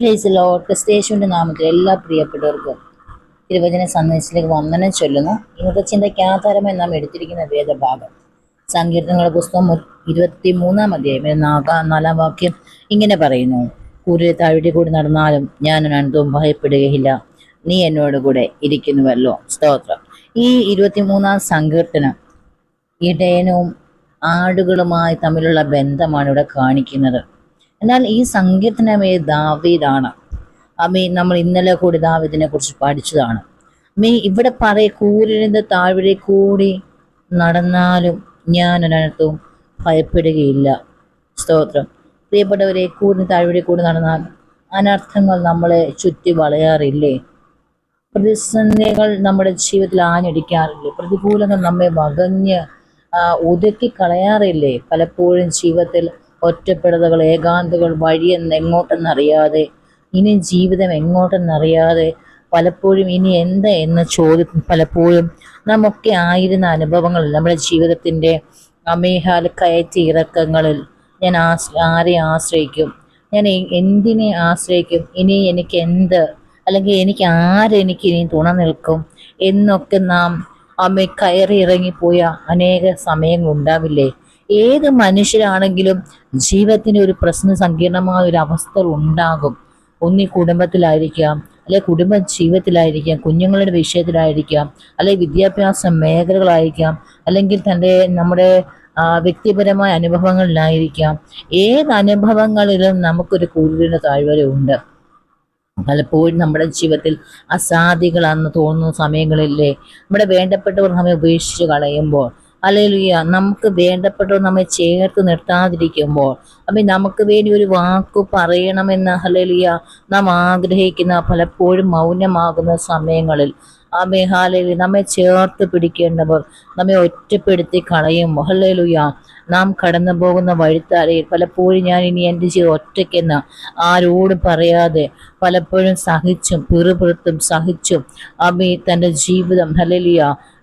Please load ക്രിസ്തേശുവിന്റെ നാമത്തിൽ എല്ലാ പ്രിയപ്പെട്ടവർക്കും തിരുവചന സന്ദേശത്തിലേക്ക് വന്ദനം ചൊല്ലുന്നു. ഇന്നത്തെ ചിന്തയ്ക്ക് ആധാരമായി നാം എടുത്തിരിക്കുന്ന വേദഭാഗം. സങ്കീർത്തനങ്ങളുടെ പുസ്തകം ഇരുപത്തി മൂന്നാം അധ്യായം നാലാം വാക്യം ഇങ്ങനെ പറയുന്നു. കൂടുതൽ താഴ്വഴി കൂടി നടന്നാലും ഞാൻ അനന്തവും ഭയപ്പെടുകയില്ല. നീ എന്നോട് കൂടെ ഇരിക്കുന്നുവല്ലോ. സ്തോത്രം. ഈ ഇരുപത്തിമൂന്നാം സങ്കീർത്തനം ഇടയനവും ആടുകളുമായി തമ്മിലുള്ള ബന്ധമാണ് ഇവിടെ കാണിക്കുന്നത്. എന്നാൽ ഈ സങ്കീർത്തനമേ ദാവീദാണ്. അമ്മേ നമ്മൾ ഇന്നലെ കൂടി ദാവീദിനെ കുറിച്ച് പഠിച്ചതാണ്. അമ്മേ ഇവിടെ പറയ കൂരിരുന്ന് താഴ്വഴി കൂടി നടന്നാലും ഞാൻ ഒരിടത്തും ഭയപ്പെടുകയില്ല. സ്തോത്രം. പ്രിയപ്പെട്ടവരെ കൂടിന് താഴ്വഴി കൂടി നടന്നാൽ അനർത്ഥങ്ങൾ നമ്മളെ ചുറ്റി വളയാറില്ലേ? പ്രതിസന്ധികൾ നമ്മുടെ ജീവിതത്തിൽ ആഞ്ഞടിക്കാറില്ലേ? പ്രതികൂലങ്ങൾ നമ്മെ വകഞ്ഞ് ഒതുക്കി കളയാറില്ലേ? പലപ്പോഴും ജീവിതത്തിൽ ഒറ്റപ്പെടുതകൾ ഏകാന്തകൾ വഴിയെന്ന് എങ്ങോട്ടെന്നറിയാതെ ഇനി ജീവിതം എങ്ങോട്ടെന്നറിയാതെ പലപ്പോഴും ഇനി എന്താ എന്ന ചോദ്യം പലപ്പോഴും നമുക്ക് ആയിരുന്ന അനുഭവങ്ങൾ നമ്മുടെ ജീവിതത്തിന്റെ അമേഹാൽ കയറ്റി ഇറക്കങ്ങളിൽ ഞാൻ ആശ്ര ആരെ ആശ്രയിക്കും? ഞാൻ എന്തിനെ ആശ്രയിക്കും? ഇനി എനിക്ക് എന്ത്? അല്ലെങ്കിൽ എനിക്ക് ആരെനിക്ക് ഇനി തുണ നിൽക്കും? എന്നൊക്കെ നാം അമ്മ കയറി ഇറങ്ങിപ്പോയ അനേക സമയങ്ങൾ ഉണ്ടാവില്ലേ ഏത് മനുഷ്യരാണെങ്കിലും ജീവിതത്തിന് ഒരു പ്രശ്ന സങ്കീർണമായ ഒരു അവസ്ഥ ഉണ്ടാകും. ഒന്നി കുടുംബത്തിലായിരിക്കാം അല്ലെ കുടുംബ ജീവിതത്തിലായിരിക്കാം കുഞ്ഞുങ്ങളുടെ വിഷയത്തിലായിരിക്കാം അല്ലെ വിദ്യാഭ്യാസ മേഖലകളായിരിക്കാം അല്ലെങ്കിൽ തന്റെ നമ്മുടെ വ്യക്തിപരമായ അനുഭവങ്ങളിലായിരിക്കാം. ഏത് അനുഭവങ്ങളിലും നമുക്കൊരു കൂടുതലിന് താഴ്വര ഉണ്ട് പലപ്പോഴും നമ്മുടെ ജീവിതത്തിൽ അസാധ്യകളാണെന്ന് തോന്നുന്ന സമയങ്ങളില്ലേ നമ്മുടെ വേണ്ടപ്പെട്ടവർ നമ്മെ ഉപേക്ഷിച്ച് കളയുമ്പോൾ അല്ലേലുയ്യ നമുക്ക് വേണ്ടപ്പെട്ടവർ നമ്മെ ചേർത്ത് നിർത്താതിരിക്കുമ്പോൾ അപ്പൊ നമുക്ക് വേണ്ടി ഒരു വാക്കു പറയണമെന്ന് ഹലേലിയ നാം ആഗ്രഹിക്കുന്ന പലപ്പോഴും മൗനമാകുന്ന സമയങ്ങളിൽ. ആ മേഹാലയിൽ നമ്മെ ചേർത്ത് പിടിക്കേണ്ടവർ നമ്മെ ഒറ്റപ്പെടുത്തി കളയും. ഹല്ലേലൂയ നാം കടന്നു പോകുന്ന വഴിത്താരയിൽ പലപ്പോഴും ഞാൻ ഇനി എന്റെ ജീവിതം ഒറ്റയ്ക്കെന്ന് ആരോട് പറയാതെ പലപ്പോഴും സഹിച്ചും പിറുപിറുത്തും സഹിച്ചും അമ്മി തന്റെ ജീവിതം ഹലലിയ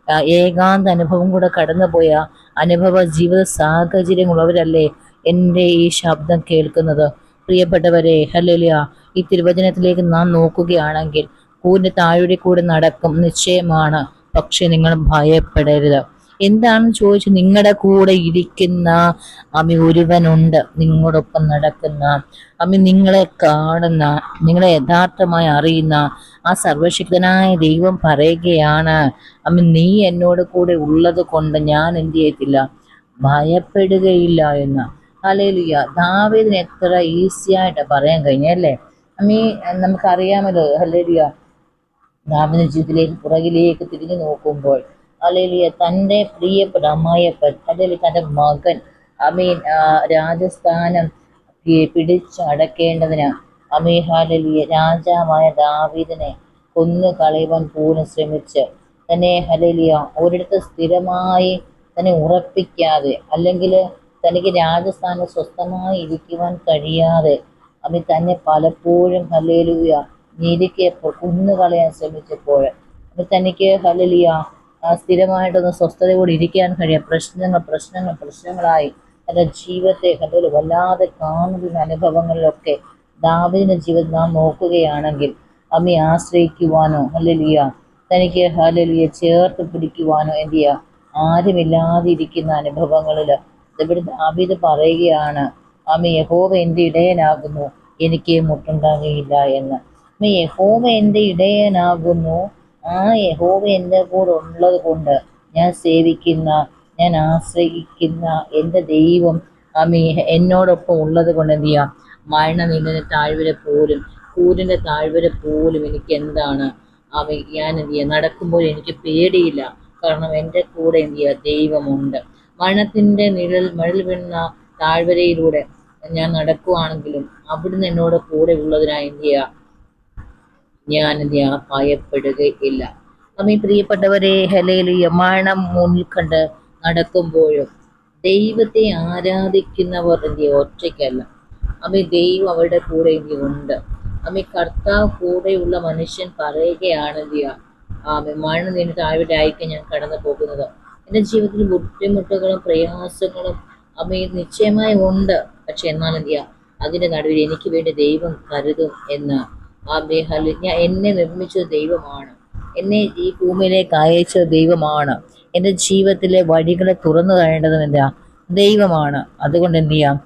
ഏകാന്ത അനുഭവം കൂടെ കടന്നുപോയ അനുഭവ ജീവിത സാഹചര്യങ്ങളുള്ളവരല്ലേ എന്റെ ഈ ശബ്ദം കേൾക്കുന്നത്. പ്രിയപ്പെട്ടവരെ ഹലലിയ ഈ തിരുവചനത്തിലേക്ക് നാം നോക്കുകയാണെങ്കിൽ കൂടിന്റെ താഴെ കൂടെ നടക്കും. നിശ്ചയമാണ്. പക്ഷെ നിങ്ങൾ ഭയപ്പെടരുത്. എന്താണ് ചോദിച്ചു? നിങ്ങളുടെ കൂടെ ഇരിക്കുന്ന അമ്മി ഒരുവനുണ്ട്. നിങ്ങളോടൊപ്പം നടക്കുന്ന അമ്മി നിങ്ങളെ കാണുന്ന നിങ്ങളെ യഥാർത്ഥമായി അറിയുന്ന ആ സർവശക്തനായ ദൈവം പറയുകയാണ് അമ്മി നീ എന്നോട് കൂടെ ഉള്ളത് കൊണ്ട് ഞാൻ എന്ത് ചെയ്യത്തില്ല? ഭയപ്പെടുകയില്ല എന്ന്. അലേലുയ ദാവേദിന് എത്ര ഈസിയായിട്ട് പറയാൻ കഴിഞ്ഞല്ലേ അമ്മീ നമുക്കറിയാമല്ലോ ഹലേലുയ ദാവിന്റെ ജീവിതത്തിലേക്ക് പുറകിലേക്ക് തിരിഞ്ഞു നോക്കുമ്പോൾ അല്ലെങ്കിൽ തന്റെ പ്രിയപ്പെട്ട അല്ലെങ്കിൽ തന്റെ മകൻ അമീൻ മീൻ രാജസ്ഥാനം പിടിച്ചടക്കേണ്ടതിന് അമീഹാലലിയ രാജാവായ ദാവീദിനെ കൊന്നു കളയുവാൻ പോലും ശ്രമിച്ച് തന്നെ ഹലലിയ ഒരിടത്ത് സ്ഥിരമായി തന്നെ ഉറപ്പിക്കാതെ അല്ലെങ്കിൽ തനിക്ക് രാജസ്ഥാനം സ്വസ്ഥമായി ഇരിക്കുവാൻ കഴിയാതെ അമ്മ തന്നെ പലപ്പോഴും ഹലേലുയ ഞെരുക്കിയപ്പോൾ കുന്നുകളയാൻ ശ്രമിച്ചപ്പോൾ അമി തനിക്ക് ഹലലിയ സ്ഥിരമായിട്ടൊന്ന് സ്വസ്ഥതയോടെ ഇരിക്കാൻ കഴിയാം. പ്രശ്നങ്ങൾ പ്രശ്നങ്ങൾ പ്രശ്നങ്ങളായി എന്റെ ജീവിതത്തെ കണ്ടതിൽ വല്ലാതെ കാണുന്ന അനുഭവങ്ങളിലൊക്കെ ദാവിദിന്റെ ജീവിതം നാം നോക്കുകയാണെങ്കിൽ അമ്മയെ ആശ്രയിക്കുവാനോ ഹലലിയ തനിക്ക് ഹലലിയ ചേർത്ത് പിടിക്കുവാനോ എന്ത് ചെയ്യുക ആരുമില്ലാതെ ഇരിക്കുന്ന അനുഭവങ്ങളിൽ ഇവിടെ ദാവീദ് പറയുകയാണ് അമ്മ യഹോവ എന്റെ ഇടയനാകുന്നു എനിക്ക് മുട്ടുണ്ടാകുകയില്ല എന്ന്. അമ്മ യഹോവ എന്റെ ഇടയനാകുന്നു ആ യഹോവ എന്റെ കൂടെ ഉള്ളത് കൊണ്ട് ഞാൻ സേവിക്കുന്ന ഞാൻ ആശ്രയിക്കുന്ന എന്റെ ദൈവം അമ്മീ എന്നോടൊപ്പം ഉള്ളത് കൊണ്ട് എന്ത് ചെയ്യാം? മരണം നീങ്ങുന്ന താഴ്വര പോലും കൂരിന്റെ താഴ്വര പോലും എനിക്ക് എന്താണ്? അവ ഞാൻ എന്ത് ചെയ്യാം? നടക്കുമ്പോൾ എനിക്ക് പേടിയില്ല. കാരണം എന്റെ കൂടെ എന്ത് ചെയ്യുക ദൈവമുണ്ട്. മരണത്തിന്റെ നിഴൽ മഴൽ വീണ താഴ്വരയിലൂടെ ഞാൻ നടക്കുവാണെങ്കിലും അവിടുന്ന് എന്നോട് കൂടെ ഉള്ളതിനായി എന്ത് ചെയ്യുക ചെയ്യുക ഭയപ്പെടുകയില്ല ഈ പ്രിയപ്പെട്ടവരെ ഹലയിലിയ യമാണം മുന്നിൽ കണ്ട് നടക്കുമ്പോഴും ദൈവത്തെ ആരാധിക്കുന്നവർ എന്ത് ഒറ്റയ്ക്കല്ല. അമ്മ ദൈവം അവരുടെ കൂടെ എന്ത് ഉണ്ട്. അമ്മ കർത്താവ് കൂടെയുള്ള മനുഷ്യൻ പറയുകയാണ് എന്ത് ആമേ നിന്ന് താഴെ ആയിരിക്കും ഞാൻ കടന്നു പോകുന്നത്. എന്റെ ജീവിതത്തിൽ ബുദ്ധിമുട്ടുകളും പ്രയാസങ്ങളും അമ്മ നിശ്ചയമായി ഉണ്ട്. പക്ഷെ എന്നാൽ എന്ത് അതിന്റെ നടുവിൽ എനിക്ക് വേണ്ടി ദൈവം കരുതും എന്ന് ഞാൻ എന്നെ നിർമ്മിച്ച ദൈവമാണ്. എന്നെ ഈ ഭൂമിയിലേക്ക് അയച്ച ദൈവമാണ്. എന്റെ ജീവിതത്തിലെ വഴികളെ തുറന്നു തരേണ്ടതും എന്താ ദൈവമാണ്. അതുകൊണ്ട് എന്ത് ചെയ്യാം?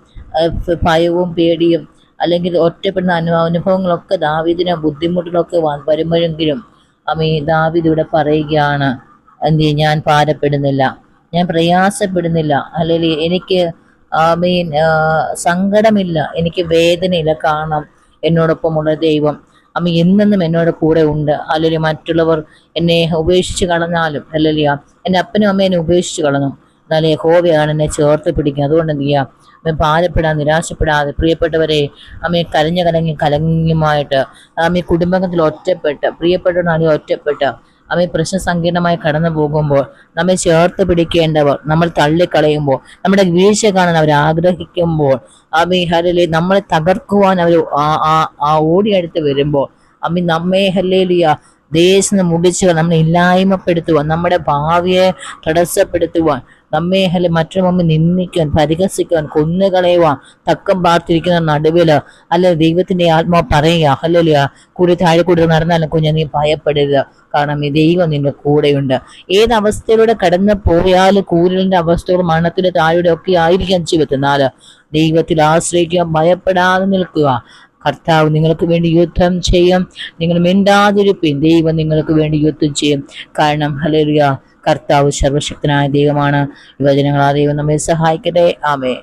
ഭയവും പേടിയും അല്ലെങ്കിൽ ഒറ്റപ്പെടുന്ന അനു അനുഭവങ്ങളൊക്കെ ദാവിദിനെ ബുദ്ധിമുട്ടുകളൊക്കെ വരുമ്പോഴെങ്കിലും അമ്മീ ദാവിദ് ഇവിടെ പറയുകയാണ് എന്ത് ഞാൻ ഭാരപ്പെടുന്നില്ല. ഞാൻ പ്രയാസപ്പെടുന്നില്ല. അല്ലെങ്കിൽ എനിക്ക് മീൻ സങ്കടമില്ല. എനിക്ക് വേദനയില്ല. കാരണം എന്നോടൊപ്പമുള്ള ദൈവം അമ്മ എന്നെന്നും എന്നോട് കൂടെ ഉണ്ട്. അല്ലെങ്കിൽ മറ്റുള്ളവർ എന്നെ ഉപേക്ഷിച്ച് കളഞ്ഞാലും അല്ലെങ്കിൽ എന്റെ അപ്പനും അമ്മയും എന്നെ ഉപേക്ഷിച്ച് കളഞ്ഞു. എന്നാലേ ഹോവയാണ് എന്നെ ചേർത്ത് പിടിക്കുന്നത് അതുകൊണ്ട് എന്ത് ചെയ്യാം? അമ്മ പാലപ്പെടാൻ നിരാശപ്പെടാതെ പ്രിയപ്പെട്ടവരെ അമ്മയെ കലഞ്ഞ കലങ്ങി കലങ്ങിയുമായിട്ട് അമ്മ കുടുംബത്തിൽ ഒറ്റപ്പെട്ട് പ്രിയപ്പെട്ടവരാണെങ്കിൽ ഒറ്റപ്പെട്ട് അമ്മ പ്രശ്ന സങ്കീർണമായി കടന്നു പോകുമ്പോൾ നമ്മെ ചേർത്ത് പിടിക്കേണ്ടവർ നമ്മൾ തള്ളിക്കളയുമ്പോൾ നമ്മുടെ വീഴ്ച കാണാൻ അവർ ആഗ്രഹിക്കുമ്പോൾ അമ്മി നമ്മളെ തകർക്കുവാൻ അവർ ആ ഓടിയടുത്ത് വരുമ്പോൾ അമ്മി നമ്മെ ഹല്ലേലിയ ദേശം മുടിച്ച് നമ്മളെ ഇല്ലായ്മപ്പെടുത്തുവാൻ നമ്മുടെ ഭാവിയെ തടസ്സപ്പെടുത്തുവാൻ നമ്മെ ഹലെ മറ്റൊരു മമ്മി നിന്ദിക്കുവാൻ പരിഹസിക്കുവാൻ കൊന്നുകളയുവാൻ തക്കം പാർത്തിരിക്കുന്ന നടുവിൽ അല്ലെ ദൈവത്തിന്റെ ആത്മാവ് പറയുക. അല്ലല്ല കൂടി താഴെ കൂടി നടന്നാലും കുഞ്ഞ നീ ഭയപ്പെടരുത്. കാരണം ഈ ദൈവം നിന്റെ കൂടെയുണ്ട്. ഏത് അവസ്ഥയിലൂടെ കടന്നു പോയാൽ കൂരലിന്റെ അവസ്ഥകൾ മരണത്തിന്റെ താഴെ ഒക്കെ ആയിരിക്കാം ജീവിതത്തിൽ. എന്നാൽ ദൈവത്തിൽ ആശ്രയിക്കുക ഭയപ്പെടാതെ നിൽക്കുക. കർത്താവ് നിങ്ങൾക്ക് വേണ്ടി യുദ്ധം ചെയ്യും. നിങ്ങൾ മിണ്ടാതിരിപ്പിൻ. ദൈവം നിങ്ങൾക്ക് വേണ്ടി യുദ്ധം ചെയ്യും. കാരണം ഹലേറിയ കർത്താവ് സർവശക്തനായ ദൈവമാണ്. യുവജനങ്ങൾ ആ ദൈവം നമ്മെ സഹായിക്കട്ടെ. ആമേ